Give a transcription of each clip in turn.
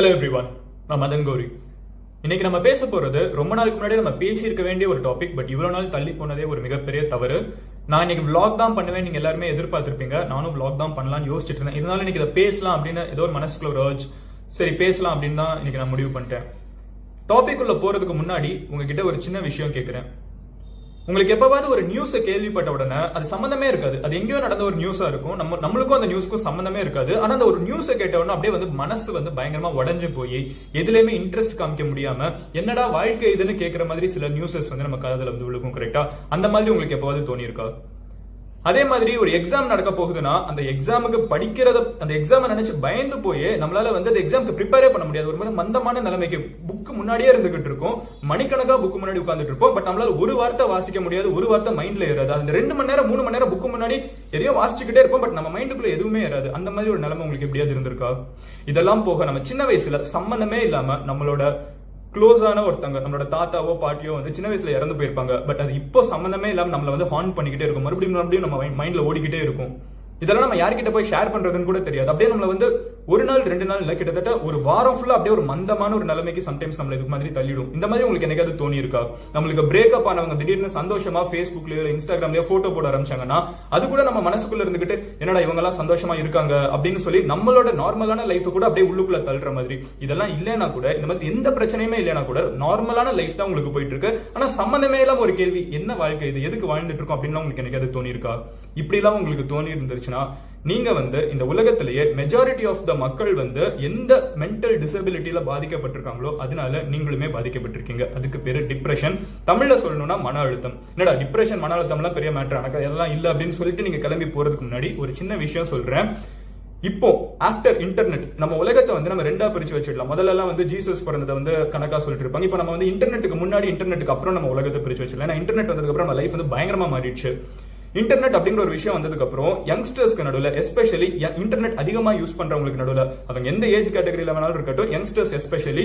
Hello everyone நான் மதன் கௌரி. இன்னைக்கு நம்ம பேச போறது ரொம்ப நாளுக்கு முன்னாடி நம்ம பேசியிருக்க வேண்டிய ஒரு டாபிக் பட் இவ்வளவு நாள் தள்ளி போனதே ஒரு மிகப்பெரிய தவறு. நான் இன்னைக்கு vlog தான் பண்ணுவேன் நீங்க எல்லாருமே எதிர்பார்த்திருப்பீங்க. நானும் vlog தான் பண்ணலாம்னு யோசிச்சுட்டு இருந்தேன். இருந்தாலும் இன்னைக்கு இதை பேசலாம் அப்படின்னு ஏதோ ஒரு மனசுக்குள்ள ஒரு urge. சரி பேசலாம் அப்படின்னு தான் இன்னைக்கு நான் முடிவு பண்ணிட்டேன். டாபிக் உள்ள போறதுக்கு முன்னாடி உங்ககிட்ட ஒரு சின்ன விஷயம் கேட்குறேன் உங்களுக்கு எப்பவாவது ஒரு நியூஸை கேள்விப்பட்ட உடனே அது சம்பந்தமே இருக்காது. அது எங்கேயோ நடந்த ஒரு நியூஸா இருக்கும். நம்ம நம்மளுக்கும் அந்த நியூஸ்க்கும் சம்பந்தமே இருக்காது. ஆனா அந்த ஒரு நியூஸை கேட்ட உடனே அப்படியே வந்து மனசு வந்து பயங்கரமா உடஞ்சு போய் எதுலயுமே இன்ட்ரெஸ்ட் காமிக்க முடியாம என்னடா வாழ்க்கை இதுன்னு கேட்கற மாதிரி சில நியூஸஸ் வந்து நம்ம காதுல வந்து விழுக்கும் கரெக்டா அந்த மாதிரி உங்களுக்கு எப்பவாவது தோணியிருக்கா? அதே மாதிரி ஒரு எக்ஸாம் நடக்க போகுதுன்னா அந்த எக்ஸாமுக்கு படிக்கிறத அந்த எக்ஸாம் நினைச்சு பயந்து போய் நம்மளால வந்து அந்த எக்ஸாமுக்கு ப்ரிப்பேரே பண்ண முடியாது. ஒரு மாதிரி மந்தமான நிலைமைக்கு முன்னாடியே இருந்துகிட்டு இருக்கும். மணிக்கணக்கா புக் முன்னாடி உட்காந்துட்டு இருப்போம். பட் நம்மளால ஒரு வார்த்தை வாசிக்க முடியாது. ஒரு வார்த்தை மைண்ட்ல ஏறாது. அந்த ரெண்டு மணி நேரம் மூணு மணி நேரம் புக்கு முன்னாடி எதையோ வாசிச்சுக்கிட்டே இருப்போம். பட் நம்ம மைண்டுக்குள்ள எதுவுமே ஏறாது. அந்த மாதிரி ஒரு நிலைமை உங்களுக்கு எப்படியாவது இருந்திருக்கா? இதெல்லாம் போக நம்ம சின்ன வயசுல சம்பந்தமே இல்லாம நம்மளோட க்ளோஸான ஒருத்தங்க நம்மளோட தாத்தாவோ பாட்டியோ வந்து சின்ன வயசுல இறந்து போயிருப்பாங்க. பட் அது இப்போ சம்மந்தமே இல்லாம நம்மள வந்து ஹார்ன் பண்ணிக்கிட்டே இருக்கும். மறுபடியும் மறுபடியும் நம்ம மைண்ட்ல ஓடிக்கிட்டே இருக்கும். இதெல்லாம் நம்ம யார்கிட்ட போய் ஷேர் பண்றதுன்னு கூட தெரியாது. அப்படியே நம்மள வந்து ஒரு நாள் ரெண்டு நாள் இல்லை கிட்டத்தட்ட ஒரு வாரம் ஃபுல்லாக அப்படியே ஒரு மந்தமான ஒரு நிலைமைக்கு சம்டைம்ஸ் நம்மள இது மாதிரி தள்ளிடும். இந்த மாதிரி உங்களுக்கு என்னைக்காவது தோணி இருக்கா நம்மளுக்கு பிரேக்கப் ஆனவங்க திடீர்னு சந்தோஷமா ஃபேஸ்புக்லயோ இன்ஸ்டாகிராம்லயோ போட்டோ போட ஆரம்பிச்சாங்கன்னா அது கூட நம்ம மனசுக்குள்ள இருந்துகிட்டு என்னடா இவங்க எல்லாம் சந்தோஷமா இருக்காங்க அப்படின்னு சொல்லி நம்மளோட நார்மலான லைஃப் கூட அப்படியே உள்ளுக்குள்ள தள்ளுற மாதிரி. இதெல்லாம் இல்லைனா கூட இந்த மாதிரி எந்த பிரச்சனையுமே இல்லைனா கூட நார்மலான லைஃப் தான் உங்களுக்கு போயிட்டு இருக்கு ஆனா சம்மந்தமே இல்லாம ஒரு கேள்வி என்ன வாழ்க்கை இது? எதுக்கு வாழ்ந்துட்டு இருக்கோம் அப்படின்னு உங்களுக்கு என்னைக்காவது தோணி இருக்கா இப்படி எல்லாம் உங்களுக்கு தோணி இருந்துச்சுன்னா நீங்க வந்து இந்த உலகத்திலேயே மெஜாரிட்டி ஆஃப் த மக்கள் வந்து எந்த மென்டல் டிசபிலிட்டியில பாதிக்கப்பட்டிருக்காங்களோ அதனால நீங்களுமே பாதிக்கப்பட்டிருக்கீங்க. அதுக்கு பேரு டிப்ரெஷன் தமிழ்ல சொல்லணும்னா மன அழுத்தம். என்னடா டிப்ரெஷன் மன அழுத்தம்லாம் பெரிய மேட்டர் எனக்கு அதெல்லாம் இல்லை அப்படின்னு சொல்லிட்டு நீங்க கிளம்பி போறதுக்கு முன்னாடி ஒரு சின்ன விஷயம் சொல்றேன். இப்போ ஆஃப்டர் இன்டர்நெட் நம்ம உலகத்தை வந்து நம்ம ரெண்டா பிரிச்சு வச்சிடலாம். முதல்ல எல்லாம் வந்து ஜீசஸ் பிறந்ததை வந்து கணக்கா சொல்லிட்டு இருப்பாங்க. இப்போ நம்ம வந்து இன்டர்நெட்டுக்கு முன்னாடி இன்டர்நெட்டுக்கு அப்புறம் நம்ம உலகத்தை பிரிச்சு வச்சிடலாம். ஏன்னா இன்டர்நெட் வந்ததுக்கு அப்புறம் நம்ம லைஃப் வந்து பயங்கரமா மாறிடுச்சு. இன்டர்நெட் அப்படிங்கிற ஒரு விஷயம் வந்ததுக்கு அப்புறம் யங்ஸ்டர்ஸ்க்கு நடுவில் எஸ்பெஷலி இன்டர்நெட் அதிகமாக யூஸ் பண்றவங்களுக்கு நடுவில் அவங்க எந்த ஏஜ் கேட்டகரியில வேணாலும் இருக்கட்டும் யங்ஸ்டர்ஸ் எஸ்பெஷலி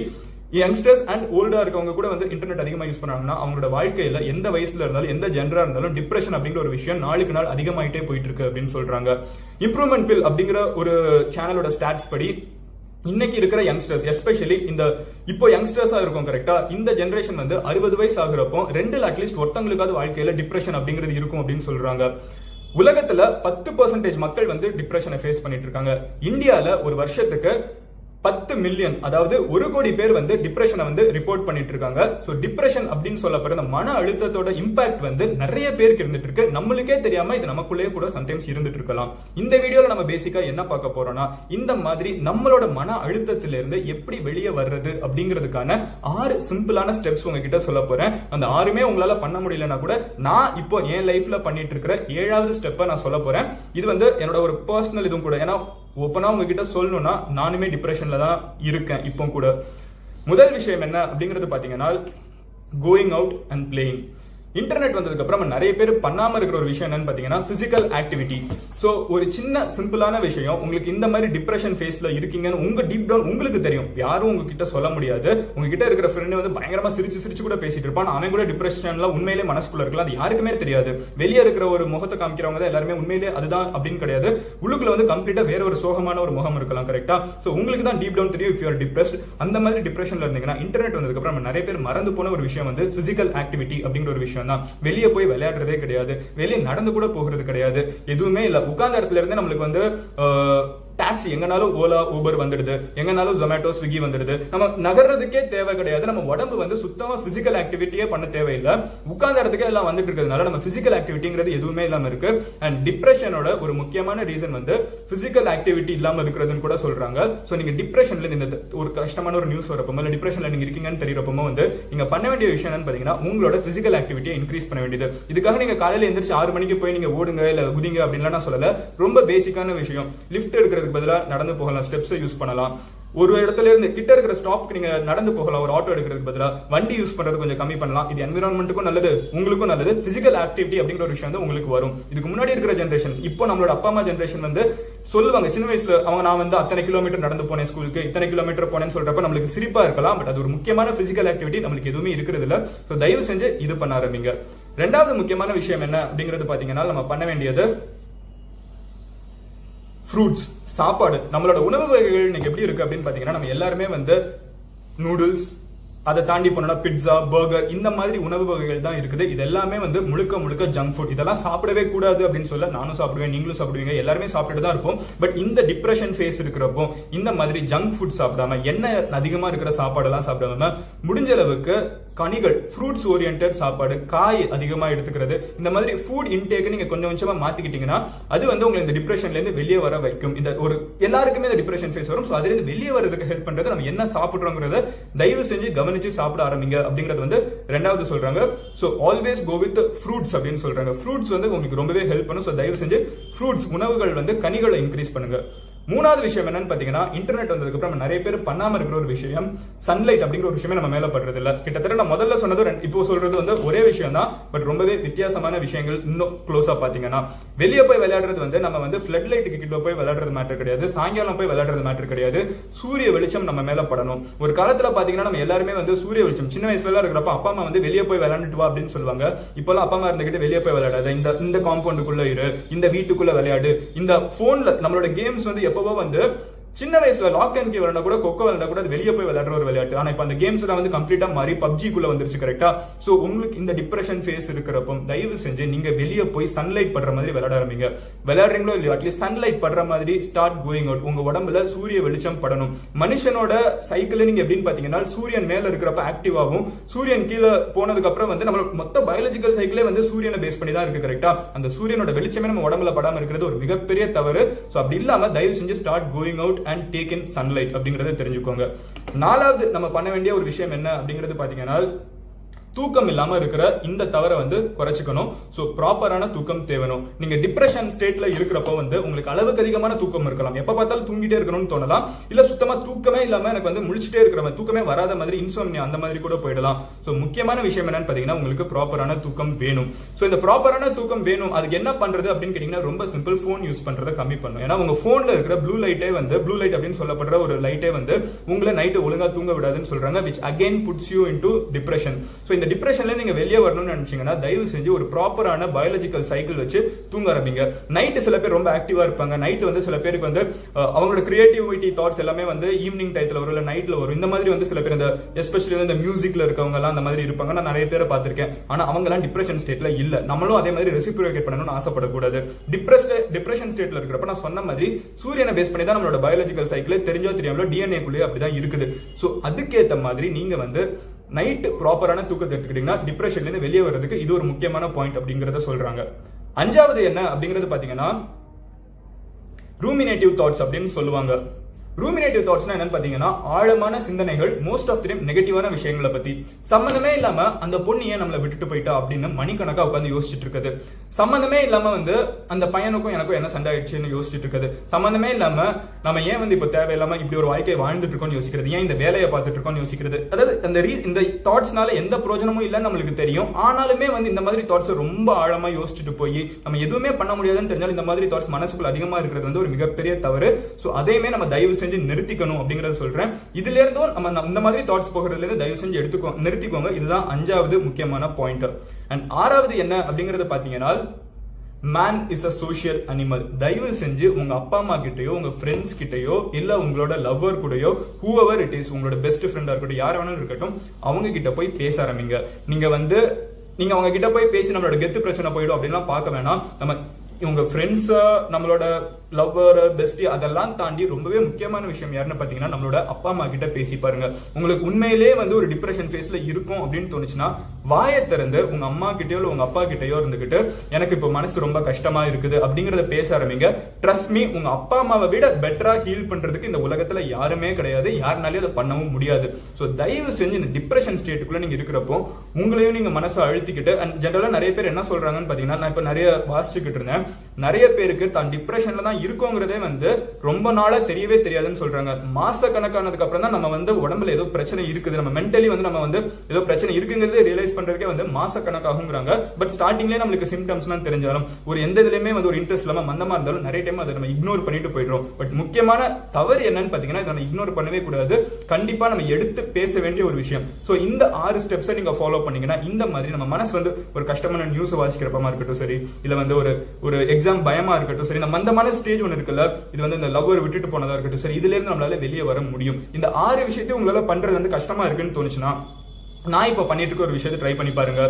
யங்ஸ்டர்ஸ் அண்ட் ஓல்டா இருக்கவங்க கூட வந்து இன்டர்நெட் அதிகமாக யூஸ் பண்ணாங்கன்னா அவங்களோட வாழ்க்கையில எந்த வயசுல இருந்தாலும் எந்த ஜென்ரா இருந்தாலும் டிப்ரெஷன் அப்படிங்கிற ஒரு விஷயம் நாளுக்கு நாள் அதிகமாயிட்டே போயிட்டு இருக்கு அப்படின்னு சொல்றாங்க. இம்ப்ரூவ்மெண்ட் பில் அப்படிங்கிற ஒரு சேனலோட ஸ்டாட்ஸ் படி இன்னைக்கு இருக்கிற யங்ஸ்டர்ஸ் எஸ்பெஷலி இந்த இப்போ யங்ஸ்டர்ஸா இருக்கும் கரெக்டா இந்த ஜெனரேஷன் வந்து அறுபது வயசு ஆகுறப்போ ரெண்டுல அட்லீஸ்ட் ஒருத்தங்களுக்காவது வாழ்க்கையில டிப்ரெஷன் அப்படிங்கிறது இருக்கும் அப்படின்னு சொல்றாங்க. உலகத்துல பத்து பர்சன்டேஜ் மக்கள் வந்து டிப்ரெஷனை ஃபேஸ் பண்ணிட்டு இருக்காங்க. இந்தியால ஒரு வருஷத்துக்கு பத்து மில்லியன் அதாவது ஒரு கோடி பேர் வந்து டிப்ரெஷனை வந்து ரிப்போர்ட் பண்ணிட்டு இருக்காங்க ஸோ டிப்ரெஷன் அப்படின்னு சொல்லப்படுற மன அழுத்தத்தோட இம்பாக்ட் வந்து நிறைய பேருக்கு இருந்துட்டு இருக்கு நம்மளுக்கே தெரியாம இது நமக்குள்ளேயே கூட சம்டைம்ஸ் இருந்துட்டு இருக்கலாம் இந்த வீடியோல நம்ம பேசிக்கா என்ன பார்க்க போறோம்னா இந்த மாதிரி நம்மளோட மன அழுத்தத்திலிருந்து எப்படி வெளியே வர்றது அப்படிங்கிறதுக்கான ஆறு சிம்பிளான ஸ்டெப்ஸ் உங்ககிட்ட சொல்ல போறேன். அந்த ஆறுமே உங்களால பண்ண முடியலன்னா கூட நான் இப்போ என் லைஃப்ல பண்ணிட்டு இருக்கிற ஏழாவது ஸ்டெப்பை நான் சொல்ல போறேன். இது வந்து என்னோட ஒரு பர்சனல் இதுவும் கூட. ஏன்னா ஓப்பனாக உங்ககிட்ட சொல்லணும்னா நானுமே டிப்ரெஷனில் தான் இருக்கேன் இப்போ கூட. முதல் விஷயம் என்ன அப்படிங்கிறது பார்த்தீங்கன்னா going out and playing internet வந்ததுக்கப்புறம் நிறைய பேர் பண்ணாம இருக்கிற ஒரு விஷயம் என்னன்னு பாத்தீங்கன்னா பிசிக்கல் ஆக்டிவிட்டி ஸோ ஒரு சின்ன சிம்பிளான விஷயம். உங்களுக்கு இந்த மாதிரி டிப்ரெஷன் ஃபேஸ்ல இருக்கீங்கன்னு உங்க டீப் டவுன் உங்களுக்கு தெரியும். யாரும் உங்ககிட்ட சொல்ல முடியாது. உங்ககிட்ட இருக்கிற ஃப்ரெண்டு வந்து பயங்கரமா சிரிச்சு சிரிச்சு கூட பேசிட்டு இருப்பான். அவன் கூட டிப்ரெஷன்ல உண்மையிலே மனசுக்குள்ள இருக்கலாம் அது யாருக்குமே தெரியாது. வெளியே இருக்கிற ஒரு முகத்தை காமிக்கிறவங்க தான் எல்லாருமே உண்மையிலே அதுதான் அப்படின்னு கிடையாது. உள்ளுக்குள்ள வந்து கம்ப்ளீட்டா வேற ஒரு சோகமான ஒரு முகம் இருக்கலாம் கரெக்டா ஸோ உங்களுக்கு தான் டீப் டவுன் தெரியும் இஃப் யூர் டிப்ரெஸ்ட் அந்த மாதிரி டிப்ரெஷன்ல இருந்தீங்கன்னா இன்டர்நெட் வந்ததுக்கு அப்புறம் நிறைய பேர் மறந்து போன ஒரு விஷயம் வந்து பிசிக்கல் ஆக்டிவிட்டி அப்படிங்கிற ஒரு விஷயம் தான் வெளியே போய் விளையாடுறதே கிடையாது. வெளியே நடந்து கூட போகிறது கிடையாது. எதுவுமே இல்ல. உட்கார்ந்த இடத்துல இருந்து நம்மளுக்கு வந்து டாக்ஸி எங்கனாலும் ஓலா ஊபர் வந்துடுது. எங்கனாலும் ஜொமேட்டோ ஸ்விக்கி வந்துடுது. நம்ம நகர்றதுக்கே தேவை கிடையாது. நம்ம உடம்பு வந்து சுத்தமா பிசிக்கல் ஆக்டிவிட்டியே பண்ண தேவையில்லை. உட்கார்ந்த இடத்துக்கே எல்லாம் வந்துட்டு இருக்கிறதுனால நம்ம பிசிக்கல் ஆக்டிவிட்டிங்கிறது எதுவுமே இல்லாம இருக்கு. அண்ட் டிப்ரெஷனோட ஒரு முக்கியமான ரீசன் வந்து பிசிக்கல் ஆக்டிவிட்டி இல்லாம இருக்கிறதுன்னு கூட சொல்றாங்க. சோ நீங்க டிப்ரெஷன்ல இந்த ஒரு கஷ்டமான ஒரு நியூஸ் வரப்போ இல்ல டிப்ரெஷன்ல நீங்க இருக்கீங்கன்னு தெரியறப்போ வந்து நீங்க பண்ண வேண்டிய விஷயம் என்னன்னு பாத்தீங்கன்னா உங்களோட பிசிக்கல் ஆக்டிவிட்டியை இன்க்ரீஸ் பண்ண வேண்டியது. இதுக்காக நீங்க காலையில எந்திரிச்சு ஆறு மணிக்கு போய் நீங்க ஓடுங்க இல்ல குதிங்க அப்படின்லாம் நான் சொல்லல. ரொம்ப பேசிக்கான விஷயம். லிஃப்ட் எடுக்கிறதுக்கு பதிலாக நடந்து போகலாம் ஸ்டெப்ஸை யூஸ் பண்ணலாம். ஒரு இடத்துல இருந்து கிட்ட இருக்கிற ஸ்டாப்க்கு நீங்க நடந்து போகலாம் ஒரு ஆட்டோ எடுக்கிறதுக்கு பதிலாக வண்டி யூஸ் பண்றது கொஞ்சம் கம்மி பண்ணலாம். இது என்விரான்மெண்ட்டுக்கும் நல்லது உங்களுக்கும் நல்லது. பிசிக்கல் ஆக்டிவிட்டி அப்படிங்கிற ஒரு விஷயம் வந்து உங்களுக்கு வரும். இதுக்கு முன்னாடி இருக்கிற ஜென்ரேஷன் இப்போ நம்மளோட அப்பா அம்மா ஜென்ரேஷன் வந்து சொல்லுவாங்க சின்ன வயசுல அவங்க நான் வந்து அத்தனை கிலோமீட்டர் நடந்து போனேன் ஸ்கூலுக்கு இத்தனை கிலோமீட்டர் போனேன்னு சொல்றப்ப நம்மளுக்கு சிரிப்பா இருக்கலாம். பட் அது ஒரு முக்கியமான பிசிக்கல் ஆக்டிவிட்டி நம்மளுக்கு எதுவுமே இருக்கிறது இல்ல. ஸோ தயவு செஞ்சு இது பண்ண ஆரம்பிங்க. ரெண்டாவது முக்கியமான விஷயம் என்ன அப்படிங்கிறது பாத்தீங்கன்னா நம்ம பண்ண வேண்டியது ஃப்ரூட்ஸ் சாப்பாடு நம்மளோட உணவு வகைகள் இன்னைக்கு எப்படி இருக்கு அப்படின்னு பாத்தீங்கன்னா நம்ம எல்லாருமே வந்து நூடுல்ஸ் அதை தாண்டி போனோம்னா பிட்சா பர்கர் இந்த மாதிரி உணவு வகைகள் தான் இருக்குது. இது எல்லாமே வந்து முழுக்க முழுக்க ஜங்க் ஃபுட் இதெல்லாம் சாப்பிடவே கூடாது அப்படின்னு சொல்ல நானும் சாப்பிடுவேன் நீங்களும் சாப்பிடுவீங்க எல்லாருமே சாப்பிட்டு தான் இருப்போம். பட் இந்த டிப்ரெஷன் ஃபேஸ் இருக்கிறப்போ இந்த மாதிரி ஜங்க் ஃபுட் சாப்பிடாம எண்ணெய் அதிகமாக இருக்கிற சாப்பாடெல்லாம் சாப்பிடாம முடிஞ்ச அளவுக்கு கனிகள் ஃப்ரூட்ஸ் ஓரியன்ட் சாப்பாடு காய் அதிகமாக எடுத்துக்கிறது. இந்த மாதிரி ஃபுட் இன்டேக் நீங்கள் கொஞ்சம் கொஞ்சமாக மாற்றிக்கிட்டிங்கன்னா அது வந்து உங்களை இந்த டிப்ரெஷன்லேருந்து வெளியே வர வைக்கும். இந்த ஒரு எல்லாருக்குமே இந்த டிப்ரெஷன் ஃபேஸ் வரும். ஸோ அதுலேருந்து வெளியே வரதுக்கு ஹெல்ப் பண்ணுறது நம்ம என்ன சாப்பிட்றோங்கிறத தயவு செஞ்சு கவனித்து சாப்பிட ஆரம்பிங்க அப்படிங்கிறது வந்து ரெண்டாவது சொல்கிறாங்க so always go with fruits அப்படின்னு சொல்கிறாங்க ஃப்ரூட்ஸ் வந்து உங்களுக்கு ரொம்பவே ஹெல்ப் பண்ணும். ஸோ தயவு செஞ்சு ஃப்ரூட்ஸ் உணவுகள் வந்து கனிகளை இன்க்ரீஸ் பண்ணுங்கள் மூணாவது விஷயம் என்னன்னு பாத்தீங்கன்னா இன்டர்நெட் வந்ததுக்கு அப்புறம் நிறைய பேர் பண்ணாம இருக்கிற ஒரு விஷயம் சன்லைட் அப்படிங்கிற ஒரு விஷயமே நம்ம மேல படுறது இல்ல. கிட்டத்தட்ட நான் முதல்ல சொன்னது இப்போ சொல்றது வந்து ஒரே விஷயம் தான் பட் ரொம்பவே வித்தியாசமான விஷயங்கள் இன்னும் க்ளோஸா பாத்தீங்கன்னா. வெளியே போய் விளையாடுறது வந்து நம்ம வந்து ஃபிளட் லைட்டுக்கு கிட்ட போய் விளையாடுறது மேட்டர் கிடையாது. சாயங்காலம் போய் விளையாடுறது மேட்டர் கிடையாது. சூரிய வெளிச்சம் நம்ம மேல படணும். ஒரு காலத்துல பாத்தீங்கன்னா நம்ம எல்லாருமே வந்து சூரிய வெளிச்சம் சின்ன வயசுல இருக்கிறப்ப அப்பா அம்மா வந்து வெளியே போய் விளையாண்டுட்டு வா அப்படின்னு சொல்லுவாங்க. இப்போல்லாம் அப்பா அம்மா இருந்துகிட்டு வெளியே போய் விளையாடாத. இந்த இந்த காம்பவுண்டுக்குள்ள இரு இந்த வீட்டுக்குள்ள விளையாடு. இந்த போன்ல நம்மளோட கேம்ஸ் வந்து எப்பவோ வந்து சின்ன வயசுல லாக் அண்ட் கே விளையாண்டா கூட கொக்கோ விளையாண்டா கூட வெளியே போய் விளையாடுற ஒரு விளையாட்டு. ஆனா இப்ப அந்த கேம்ஸ் எல்லாம் வந்து கம்ப்ளீட்டா மாறி பப்ஜிக்குள்ள வந்துருச்சு கரெக்டா சோ உங்களுக்கு இந்த டிப்ரெஷன் ஃபேஸ் இருக்கிறப்போ தயவு செஞ்சு நீங்க வெளியே போய் சன்லைட் படுற மாதிரி விளையாட ஆரம்பிங்க. விளையாடுறீங்களோ இல்லையோ அட்லீஸ்ட் சன்லைட் படுற மாதிரி ஸ்டார்ட் கோயிங் அவுட் உங்க உடம்புல சூரிய வெளிச்சம் படணும். மனுஷனோட சைக்கிள் நீங்க எப்படின்னு பாத்தீங்கன்னா சூரியன் மேல இருக்கிறப்ப ஆக்டிவ் ஆகும். சூரியன் கீழே போனதுக்கு அப்புறம் வந்து நம்மளுக்கு மொத்த பயாலஜிக்கல் சைக்கிளே வந்து சூரியனை பேஸ் பண்ணி தான் இருக்கு கரெக்டா அந்த சூரியனோட வெளிச்சமே நம்ம உடம்புல படாம இருக்கிறது ஒரு மிகப்பெரிய தவறு. சோ அப்படி இல்லாம தயவு செஞ்சு start going out and take in sunlight அப்படிங்கிறத தெரிஞ்சுக்கோங்க. நாலாவது நம்ம பண்ண வேண்டிய ஒரு விஷயம் என்ன அப்படிங்கிறது பார்த்தீங்கன்னா தூக்கம் இல்லாம இருக்கிற இந்த தவறை வந்து குறைச்சிக்கணும். ஸோ ப்ராப்பரான தூக்கம் தேவணும். நீங்க டிப்ரெஷன் ஸ்டேட்ல இருக்கிறப்போ வந்து உங்களுக்கு அளவுக்கு அதிகமான தூக்கம் இருக்கலாம். எப்ப பார்த்தாலும் தூங்கிட்டே இருக்கணும்னு தோணலாம். இல்ல சுத்தமா தூக்கமே இல்லாம எனக்கு வந்து முழிச்சிட்டே இருக்கிற மாதிரி தூக்கமே வராத மாதிரி இன்சோம்னியா அந்த மாதிரி கூட போயிடலாம். ஸோ முக்கியமான விஷயம் என்னன்னு பாத்தீங்கன்னா உங்களுக்கு ப்ராப்பரான தூக்கம் வேணும். ஸோ இந்த ப்ராப்பரான தூக்கம் வேணும். அதுக்கு என்ன பண்றது அப்படின்னு கேட்டீங்கன்னா ரொம்ப சிம்பிள் ஃபோன் யூஸ் பண்றதை கம்மி பண்ணும். ஏன்னா உங்க போன்ல இருக்கிற ப்ளூ லைட்டே வந்து ப்ளூ லைட் அப்படின்னு சொல்லப்படுற ஒரு லைட்டே வந்து உங்களை நைட்டு ஒழுங்கா தூங்க விடாதுன்னு சொல்றாங்க which again puts you into depression so இந்த டிப்ரெஷன்ல நீங்க வெளியே வரணும்னு நினைச்சீங்கன்னா தயவு செஞ்சு ஒரு ப்ராப்பரான பயாலஜிக்கல் சைக்கிள் வச்சு தூங்க ஆரம்பிங்க. நைட்டு சில பேர் ரொம்ப ஆக்டிவா இருப்பாங்க. நைட்டு வந்து சில பேருக்கு வந்து அவங்களோட கிரியேட்டிவிட்டி தாட்ஸ் எல்லாமே வந்து ஈவினிங் டயத்துல வரும் இல்லை நைட்ல வரும். இந்த மாதிரி வந்து சில பேர் இந்த எஸ்பெஷலி இந்த மியூசிக்ல இருக்கவங்க எல்லாம் அந்த மாதிரி இருப்பாங்க. நான் நிறைய பேரை பார்த்திருக்கேன். ஆனா அவங்க எல்லாம் டிப்ரெஷன் ஸ்டேட்ல இல்ல. நம்மளும் அதே மாதிரி ரெசிபிரோகேட் பண்ணணும்னு ஆசைப்படக்கூடாது. டிப்ரெஸ்ட் டிப்ரெஷன் ஸ்டேட்ல இருக்கிறப்ப நான் சொன்ன மாதிரி சூரியனை பேஸ் பண்ணி தான் நம்மளோட பயாலஜிக்கல் சைக்கிளே தெரிஞ்சோ தெரியாமலோ டிஎன்ஏ குள்ளே அப்படிதான் இருக்குது. ஸோ அதுக்கேற்ற மாதிரி நீங்க வந்து நைட் ப்ராப்பரான தூக்கத்தை எடுத்துக்கிட்டீங்கன்னா டிப்ரெஷன்ல இருந்து வெளியே வர்றதுக்கு இது ஒரு முக்கியமான பாயிண்ட் அப்படிங்கறத சொல்றாங்க. அஞ்சாவது என்ன அப்படிங்கறது பாத்தீங்கன்னா ரூமினேட்டிவ் தாட்ஸ் அப்படின்னு சொல்லுவாங்க. ரூமினேட்டிவ் தாட்ஸ்னா என்னன்னு பாத்தீங்கன்னா ஆழமான சிந்தனைகள் மோஸ்ட் ஆஃப் டைம் நெகட்டிவான விஷயங்களை பத்தி. சம்மந்தமே இல்லாம அந்த பொண்ணு ஏன் நம்மளை விட்டுட்டு போயிட்டா அப்படின்னு மணிக்கணக்கா உட்காந்து யோசிச்சுட்டு இருக்குது சம்மந்தமே இல்லாம வந்து அந்த பையனுக்கும் எனக்கும் என்ன சண்டை ஆயிடுச்சுன்னு யோசிச்சுட்டு இருக்குது சம்மந்தமே இல்லாம நம்ம ஏன் வந்து இப்ப தேவையில்லாம இப்படி ஒரு வாழ்க்கையை வாழ்ந்துட்டு இருக்கோம்னு யோசிக்கிறது? ஏன் இந்த வேலையை பார்த்துட்டு இருக்கோம்னு யோசிக்கிறது? அதாவது அந்த ரீ இந்த தாட்ஸ்னால எந்த பிரயோஜனமும் இல்லைன்னு நம்மளுக்கு தெரியும். ஆனாலுமே வந்து இந்த மாதிரி தாட்ஸ் ரொம்ப ஆழமா யோசிச்சுட்டு போய் நம்ம எதுவுமே பண்ண முடியாதுன்னு தெரிஞ்சாலும் இந்த மாதிரி தாட்ஸ் மனசுக்குள்ள அதிகமா இருக்கிறது வந்து ஒரு மிகப்பெரிய தவறு. சோ அதையுமே நம்ம தயவு செஞ்சு நிறுத்திக்கணும் அப்படிங்கறத சொல்றேன். இதுல இருந்தும் நம்ம இந்த மாதிரி தாட்ஸ் போகிறதுல இருந்து தயவு செஞ்சு எடுத்துக்கோ நிறுத்திக்கோங்க. இதுதான் அஞ்சாவது முக்கியமான பாயிண்ட் அண்ட் ஆறாவது என்ன அப்படிங்கறத பாத்தீங்கன்னா man is a social animal தயவு செஞ்சு உங்க அப்பா அம்மா கிட்டயோ உங்க ஃப்ரெண்ட்ஸ் கிட்டயோ இல்ல உங்களோட லவ்வர் கூடயோ ஹூவர் இட் இஸ் உங்களோட பெஸ்ட் ஃப்ரெண்டா இருக்கட்டும் யார் வேணாலும் இருக்கட்டும் அவங்க கிட்ட போய் பேச ஆரம்பிங்க. நீங்க வந்து நீங்க அவங்க கிட்ட போய் பேசி நம்மளோட கெத்து பிரச்சனை போயிடும் அப்படின்லாம் பார்க்க வேணாம். நம்ம இவங்க ஃப்ரெண்ட்ஸ் நம்மளோட லவ்வர் பெஸ்ட் அதெல்லாம் தாண்டி ரொம்பவே முக்கியமான விஷயம் யாருன்னு பாத்தீங்கன்னா நம்மளோட அப்பா அம்மா கிட்ட பேசி பாருங்க. உங்களுக்கு உண்மையிலே வந்து ஒரு டிப்ரெஷன் ஃபேஸ்ல இருக்கும் அப்படின்னு தோணுச்சுன்னா வாயை திறந்து உங்க அம்மா கிட்டயோ இல்ல உங்க அப்பா கிட்டயோ இருந்துகிட்டு எனக்கு இப்போ மனசு ரொம்ப கஷ்டமா இருக்குது அப்படிங்கறத பேச ஆரம்பிங்க. ட்ரஸ்ட் மீ உங்க அப்பா அம்மாவை விட பெட்டரா ஹீல் பண்றதுக்கு இந்த உலகத்துல யாருமே கிடையாது. யாருனாலையும் அதை பண்ணவும் முடியாது. ஸோ தயவு செஞ்சு இந்த டிப்ரெஷன் ஸ்டேட்டுக்குள்ள நீங்க இருக்கிறப்போ உங்களையும் நீங்க மனசை அழுத்திக்கிட்டு அண்ட் ஜென்ரலா நிறைய பேர் என்ன சொல்றாங்கன்னு பாத்தீங்கன்னா நான் இப்ப நிறைய வாசிச்சுக்கிட்டு இருந்தேன். நிறைய பேருக்கு தான் டிப்ரெஷன்ல தான் இருக்கோங்கிறதே வந்து ரொம்ப நாளா தெரியவே தெரியாதுன்னு சொல்றாங்க. மாச கணக்கானதுக்கு அப்புறம் தான் நம்ம வந்து உடம்புல ஏதோ பிரச்சனை இருக்குது. நம்ம மென்டலி வந்து நம்ம வந்து ஏதோ பிரச்சனை இருக்குங்கிறதே ரியலைஸ் பண்றதுக்கே வந்து மாச கணக்காகுங்கிறாங்க. பட் ஸ்டார்டிங்லேயே நம்மளுக்கு சிம்டம்ஸ்லாம் தெரிஞ்சாலும் ஒரு எந்த இதுலயுமே வந்து ஒரு இன்ட்ரெஸ்ட் இல்லாம மந்தமா இருந்தாலும் நிறைய டைம் அதை நம்ம இக்னோர் பண்ணிட்டு போயிடுறோம். பட் முக்கியமான தவறு என்னன்னு பாத்தீங்கன்னா இதை நம்ம இக்னோர் பண்ணவே கூடாது. கண்டிப்பா நம்ம எடுத்து பேச வேண்டிய ஒரு விஷயம். சோ இந்த ஆறு ஸ்டெப்ஸை நீங்க ஃபாலோ பண்ணீங்கன்னா இந்த மாதிரி நம்ம மனசு வந்து ஒரு கஷ்டமான நியூஸ் வாசிக்கிறப்பமா இருக்கட்டும் சரி இல்ல வந்து ஒரு ஒரு எக்ஸாம் பயமா இருக்கட்டும் சரி இந்த மந்தமான ஸ்டேஜ் ஸ்டேஜ் ஒன்று இருக்குல்ல இது வந்து இந்த லவ்வர் விட்டுட்டு போனதா இருக்கட்டும். சரி இதுல இருந்து நம்மளால வெளியே வர முடியும். இந்த ஆறு விஷயத்தையும் உங்களால் பண்றது வந்து கஷ்டமா இருக்குன்னு தோணுச்சுன்னா நான் இப்போ பண்ணிட்டு இருக்க ஒரு விஷயத்தை ட்ரை பண்ணி பாருங்க.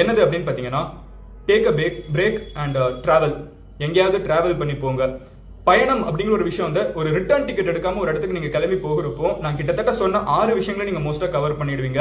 என்னது அப்படின்னு பார்த்தீங்கன்னா take a break break and travel எங்கேயாவது டிராவல் பண்ணி போங்க. பயணம் அப்படிங்கிற ஒரு விஷயம் வந்து ஒரு ரிட்டர்ன் டிக்கெட் எடுக்காம ஒரு இடத்துக்கு நீங்க கிளம்பி போகிறப்போ நான் கிட்டத்தட்ட சொன்ன ஆறு விஷயங்களை நீங்க மோஸ்டா கவர் பண்ணிடுவீங்க.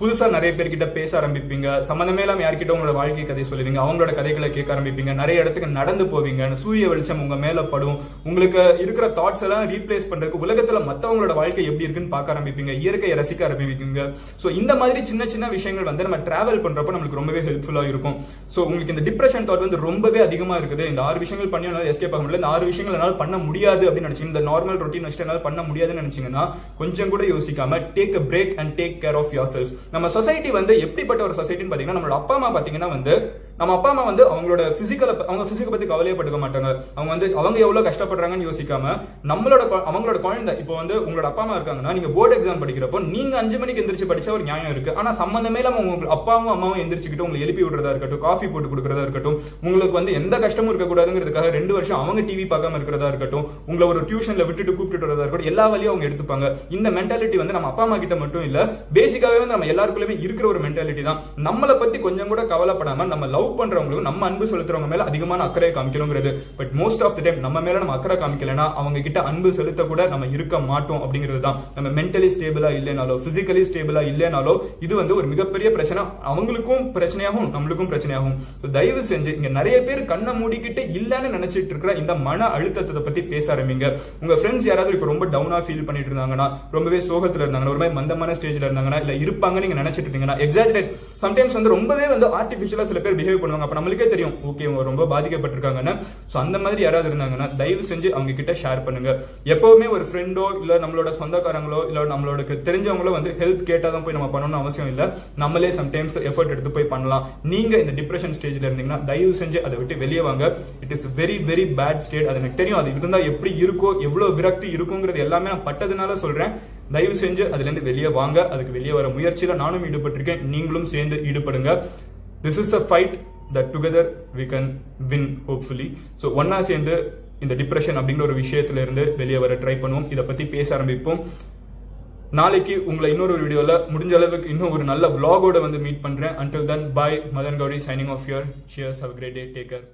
புதுசாக நிறைய பேர்கிட்ட பேச ஆரம்பிப்பீங்க. சம்மந்தமே இல்லாமல் யார்கிட்ட உங்களோட வாழ்க்கை கதை சொல்லுவீங்க? அவங்களோட கதைகளை கேட்க ஆரம்பிப்பீங்க. நிறைய இடத்துக்கு நடந்து போவீங்க சூரிய வெளிச்சம் உங்கள் மேலே படும். உங்களுக்கு இருக்கிற தாட்ஸ் எல்லாம் ரீப்ளேஸ் பண்ணுறதுக்கு உலகத்தில் மற்றவங்களோட வாழ்க்கை எப்படி இருக்குன்னு பார்க்க ஆரம்பிப்பீங்க. இயற்கையை ரசிக்க ஆரம்பிப்பீங்க. ஸோ இந்த மாதிரி சின்ன சின்ன விஷயங்கள் வந்து நம்ம டிராவல் பண்ணுறப்ப நம்மளுக்கு ரொம்பவே ஹெல்ப்ஃபுல்லாக இருக்கும். ஸோ உங்களுக்கு இந்த டிப்ரெஷன் தாட் வந்து ரொம்பவே அதிகமாக இருக்குது. இந்த ஆறு விஷயங்கள் பண்ணி என்னால எஸ்கேப் ஆக முடியல. இந்த ஆறு விஷயங்கள் என்னால் பண்ண முடியாது அப்படின்னு நினச்சி இந்த நார்மல் ரொட்டீன் வச்சுட்டு என்னால் பண்ண முடியாதுன்னு நினைச்சீங்கன்னா கொஞ்சம் கூட யோசிக்காம take a break and take care of your self நம்ம சொசைட்டி வந்து எப்படிப்பட்ட ஒரு சொசைட்டின்னு பார்த்தீங்கன்னா நம்மளோட அப்பா அம்மா பாத்தீங்கன்னா வந்து நம்ம அப்பா அம்மா வந்து அவங்களோட பிசிக்கல அவங்க பிசிக்கை பத்தி கவலையே பட்டுக்க மாட்டாங்க. அவங்க வந்து அவங்க எவ்வளவு கஷ்டப்படுறாங்கன்னு யோசிக்காம நம்மளோட அவங்களோட குழந்தை இப்போ வந்து உங்களோட அப்பா அம்மா இருக்காங்கன்னா நீங்க போர்டு எக்ஸாம் படிக்கிறப்போ நீங்க அஞ்சு மணிக்கு எந்திரிச்சு படிச்சா ஒரு நியாயம் இருக்கு. ஆனா சம்பந்தமே இல்லாம உங்க அப்பாவும் அம்மாவும் எந்திரிச்சுக்கிட்டு உங்களை எழுப்பி விடுறதா இருக்கட்டும் காஃபி போட்டு கொடுக்கறதா இருக்கட்டும் உங்களுக்கு வந்து எந்த கஷ்டமும் இருக்கக்கூடாதுங்கிறதுக்காக ரெண்டு வருஷம் அவங்க டிவி பார்க்காம இருக்கிறதா இருக்கட்டும் உங்களை ஒரு டியூஷன்ல விட்டுட்டு கூப்பிட்டு வரதா இருக்கட்டும் எல்லா வழியும் அவங்க எடுத்துப்பாங்க. இந்த மென்டாலிட்டி வந்து நம்ம அப்பா அம்மா கிட்ட மட்டும் இல்ல பேசிக்காவே வந்து நம்ம எல்லாருக்குள்ளேயுமே இருக்கிற ஒரு மென்டாலிட்டி தான். நம்மளை பத்தி கொஞ்சம் கூட கவலைப்படாம நம்ம லவ் பண்றவங்களுக்கும் நம்ம அன்பு செலுத்துறவங்க மேல அதிகமான அக்கறை காமிக்கணுங்கிறது. But most of the time நம்ம மேல நம்ம அக்கறை காமிக்கலனா அவங்க கிட்ட அன்பு செலுத்த கூட நம்ம இருக்க மாட்டோம் அப்படிங்கிறது தான். நம்ம மென்டலி ஸ்டேபிளா இல்லைனாலோ பிசிக்கலி ஸ்டேபிளா இல்லைனாலோ இது வந்து ஒரு மிகப்பெரிய பிரச்சனை. அவங்களுக்கும் பிரச்சனையாகும் நம்மளுக்கும் பிரச்சனையாகும். தயவு செஞ்சு இங்க நிறைய பேர் கண்ணை மூடிக்கிட்டு இல்லைன்னு நினைச்சிட்டு இருக்கிற இந்த மன அழுத்தத்தை பத்தி பேச ஆரம்பிங்க. உங்க ஃப்ரெண்ட்ஸ் யாராவது இப்ப ரொம்ப டவுனா ஃபீல் பண்ணிட்டு இருந்தாங்கன்னா ரொம்பவே சோகத்துல இருந்தாங்கன்னா ஒரு மாதிரி மந்தமான ஸ்டேஜ்ல இருந்தாங்கன்னா இல்ல இருப்பாங்க நீங்க நினைச்சிட்டு இருந்தீங்கன்னா எக்ஸாஜரேட் சம்டைம்ஸ் வந்து ரொம்பவே வந்து ஆர்டிபிஷியலா சில பேர் பிஹேவ் பண்ணுவாங்க. அப்போ நம்மளுக்கே தெரியும். ஓகே ரொம்ப பாதிக்கப்பட்டிருக்காங்கன்னு. சோ அந்த மாதிரி யாராவது இருந்தாங்கன்னா தயவு செஞ்சு அவங்க கிட்ட ஷேர் பண்ணுங்க. எப்பவுமே ஒரு ஃப்ரெண்டோ இல்லை நம்மளோட சொந்தக்காரங்களோ இல்லை நம்மளோட தெரிஞ்சவங்களோ வந்து ஹெல்ப் கேட்டாதான் போய் நம்ம பண்ணணும்னு அவசியம் இல்லை. நம்மளே சம்டைம்ஸ் எஃபர்ட் எடுத்து போய் பண்ணலாம். நீங்க இந்த டிப்ரெஷன் ஸ்டேஜ்ல இருந்தீங்கன்னா தயவு செஞ்சு அதை விட்டு வெளியே வாங்க. It is very very bad state அது எனக்கு தெரியும். அது இருந்தால் எப்படி இருக்கோ எவ்வளோ விரக்தி இருக்குங்கிறது எல்லாமே நான் பட்டதுனால சொல்றேன். தயவு செஞ்சு அதுலேருந்து வெளியே வாங்க. அதுக்கு வெளியே வர முயற்சியில் நானும் ஈடுபட்டிருக்கேன். நீங்களும் சேர்ந்து ஈடுபடுங்க. This is a fight that together we can win hopefully so ஒன்னா சேர்ந்து இந்த டிப்ரெஷன் அப்படிங்கிற ஒரு விஷயத்துல இருந்து வெளியே வர ட்ரை பண்ணுவோம். இதை பத்தி பேச ஆரம்பிப்போம். நாளைக்கு உங்களை இன்னொரு வீடியோவில் முடிஞ்ச அளவுக்கு இன்னும் ஒரு நல்ல vlog வந்து மீட் பண்றேன். Until then bye Madan Gowri signing off your cheers have great day take care